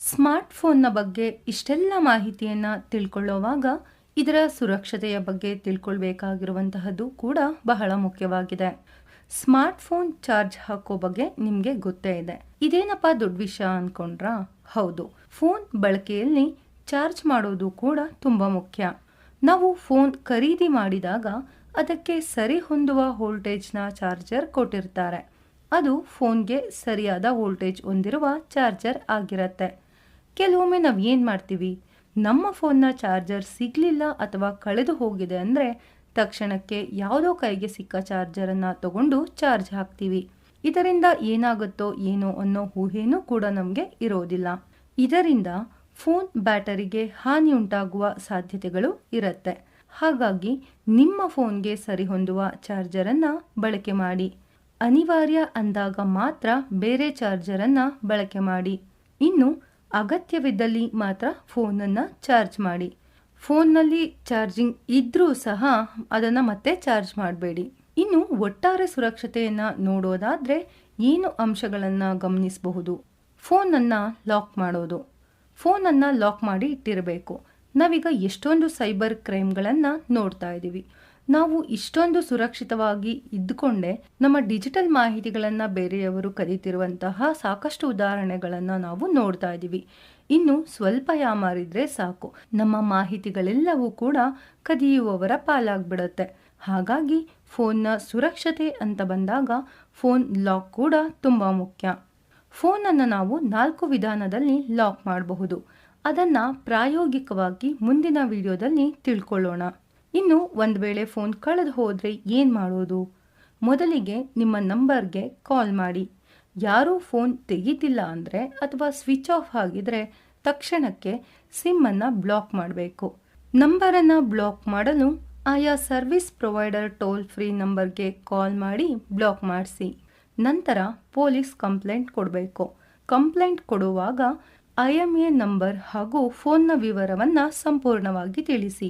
ಸ್ಮಾರ್ಟ್ಫೋನ್ನ ಬಗ್ಗೆ ಇಷ್ಟೆಲ್ಲ ಮಾಹಿತಿಯನ್ನು ತಿಳ್ಕೊಳ್ಳೋವಾಗ ಇದರ ಸುರಕ್ಷತೆಯ ಬಗ್ಗೆ ತಿಳ್ಕೊಳ್ಬೇಕಾಗಿರುವಂತಹದ್ದು ಕೂಡ ಬಹಳ ಮುಖ್ಯವಾಗಿದೆ. ಸ್ಮಾರ್ಟ್ಫೋನ್ ಚಾರ್ಜ್ ಹಾಕೋ ಬಗ್ಗೆ ನಿಮಗೆ ಗೊತ್ತೇ ಇದೆ. ಇದೇನಪ್ಪ ದೊಡ್ಡ ವಿಷಯ ಅನ್ಕೊಂಡ್ರಾ? ಹೌದು, ಫೋನ್ ಬಳಕೆಯಲ್ಲಿ ಚಾರ್ಜ್ ಮಾಡೋದು ಕೂಡ ತುಂಬ ಮುಖ್ಯ. ನಾವು ಫೋನ್ ಖರೀದಿ ಮಾಡಿದಾಗ ಅದಕ್ಕೆ ಸರಿ ಹೊಂದುವ ವೋಲ್ಟೇಜ್ನ ಚಾರ್ಜರ್ ಕೊಟ್ಟಿರ್ತಾರೆ. ಅದು ಫೋನ್ಗೆ ಸರಿಯಾದ ವೋಲ್ಟೇಜ್ ಹೊಂದಿರುವ ಚಾರ್ಜರ್ ಆಗಿರತ್ತೆ. ಕೆಲವೊಮ್ಮೆ ನಾವು ಏನು ಮಾಡ್ತೀವಿ, ನಮ್ಮ ಫೋನ್ನ ಚಾರ್ಜರ್ ಸಿಗಲಿಲ್ಲ ಅಥವಾ ಕಳೆದು ಹೋಗಿದೆ ಅಂದರೆ ತಕ್ಷಣಕ್ಕೆ ಯಾವುದೋ ಕೈಗೆ ಸಿಕ್ಕ ಚಾರ್ಜರನ್ನು ತಗೊಂಡು ಚಾರ್ಜ್ ಹಾಕ್ತೀವಿ. ಇದರಿಂದ ಏನಾಗುತ್ತೋ ಏನೋ ಅನ್ನೋ ಊಹೆಯೂ ಕೂಡ ನಮಗೆ ಇರೋದಿಲ್ಲ. ಇದರಿಂದ ಫೋನ್ ಬ್ಯಾಟರಿಗೆ ಹಾನಿ ಉಂಟಾಗುವ ಸಾಧ್ಯತೆಗಳು ಇರುತ್ತೆ. ಹಾಗಾಗಿ ನಿಮ್ಮ ಫೋನ್ಗೆ ಸರಿಹೊಂದುವ ಚಾರ್ಜರನ್ನು ಬಳಕೆ ಮಾಡಿ. ಅನಿವಾರ್ಯ ಅಂದಾಗ ಮಾತ್ರ ಬೇರೆ ಚಾರ್ಜರನ್ನು ಬಳಕೆ ಮಾಡಿ. ಇನ್ನು ಅಗತ್ಯವಿದ್ದಲ್ಲಿ ಮಾತ್ರ ಫೋನನ್ನು ಚಾರ್ಜ್ ಮಾಡಿ. ಫೋನ್ನಲ್ಲಿ ಚಾರ್ಜಿಂಗ್ ಇದ್ದರೂ ಸಹ ಅದನ್ನು ಮತ್ತೆ ಚಾರ್ಜ್ ಮಾಡಬೇಡಿ. ಇನ್ನು ಒಟ್ಟಾರೆ ಸುರಕ್ಷತೆಯನ್ನು ನೋಡೋದಾದರೆ ಏನು ಅಂಶಗಳನ್ನು ಗಮನಿಸಬಹುದು? ಫೋನನ್ನು ಲಾಕ್ ಮಾಡೋದು. ಫೋನನ್ನು ಲಾಕ್ ಮಾಡಿ ಇಟ್ಟಿರಬೇಕು. ನಾವೀಗ ಎಷ್ಟೊಂದು ಸೈಬರ್ ಕ್ರೈಮ್ಗಳನ್ನು ನೋಡ್ತಾ ಇದ್ದೀವಿ ನಾವು ಇಷ್ಟೊಂದು ಸುರಕ್ಷಿತವಾಗಿ ಇದ್ದುಕೊಂಡೆ ನಮ್ಮ ಡಿಜಿಟಲ್ ಮಾಹಿತಿಗಳನ್ನು ಬೇರೆಯವರು ಕದೀತಿರುವಂತಹ ಸಾಕಷ್ಟು ಉದಾಹರಣೆಗಳನ್ನು ನಾವು ನೋಡ್ತಾ ಇದ್ದೀವಿ. ಇನ್ನು ಸ್ವಲ್ಪ ಯಾಮಾರಿದ್ರೆ ಸಾಕು. ನಮ್ಮ ಮಾಹಿತಿಗಳೆಲ್ಲವೂ ಕೂಡ ಕದಿಯುವವರ ಪಾಲಾಗ್ಬಿಡುತ್ತೆ. ಹಾಗಾಗಿ ಫೋನ್ನ ಸುರಕ್ಷತೆ ಅಂತ ಬಂದಾಗ ಫೋನ್ ಲಾಕ್ ಕೂಡ ತುಂಬ ಮುಖ್ಯ. ಫೋನನ್ನು ನಾವು ನಾಲ್ಕು ವಿಧಾನದಲ್ಲಿ ಲಾಕ್ ಮಾಡಬಹುದು. ಅದನ್ನು ಪ್ರಾಯೋಗಿಕವಾಗಿ ಮುಂದಿನ ವಿಡಿಯೋದಲ್ಲಿ ತಿಳ್ಕೊಳ್ಳೋಣ. ಇನ್ನು ಒಂದು ವೇಳೆ ಫೋನ್ ಕಳೆದು ಹೋದರೆ ಏನು ಮಾಡೋದು? ಮೊದಲಿಗೆ ನಿಮ್ಮ ನಂಬರ್ಗೆ ಕಾಲ್ ಮಾಡಿ. ಯಾರೂ ಫೋನ್ ತೆಗೀತಿಲ್ಲ ಅಂದರೆ ಅಥವಾ ಸ್ವಿಚ್ ಆಫ್ ಆಗಿದ್ರೆ ತಕ್ಷಣಕ್ಕೆ ಸಿಮ್ಮನ್ನು ಬ್ಲಾಕ್ ಮಾಡಬೇಕು. ನಂಬರನ್ನು ಬ್ಲಾಕ್ ಮಾಡಲು ಆಯಾ ಸರ್ವಿಸ್ ಪ್ರೊವೈಡರ್ ಟೋಲ್ ಫ್ರೀ ನಂಬರ್ಗೆ ಕಾಲ್ ಮಾಡಿ ಬ್ಲಾಕ್ ಮಾಡಿಸಿ. ನಂತರ ಪೊಲೀಸ್ ಕಂಪ್ಲೇಂಟ್ ಕೊಡಬೇಕು. ಕಂಪ್ಲೇಂಟ್ ಕೊಡುವಾಗ ಐ ಎಂ ಎ ನಂಬರ್ ಹಾಗೂ ಫೋನ್ನ ವಿವರವನ್ನು ಸಂಪೂರ್ಣವಾಗಿ ತಿಳಿಸಿ.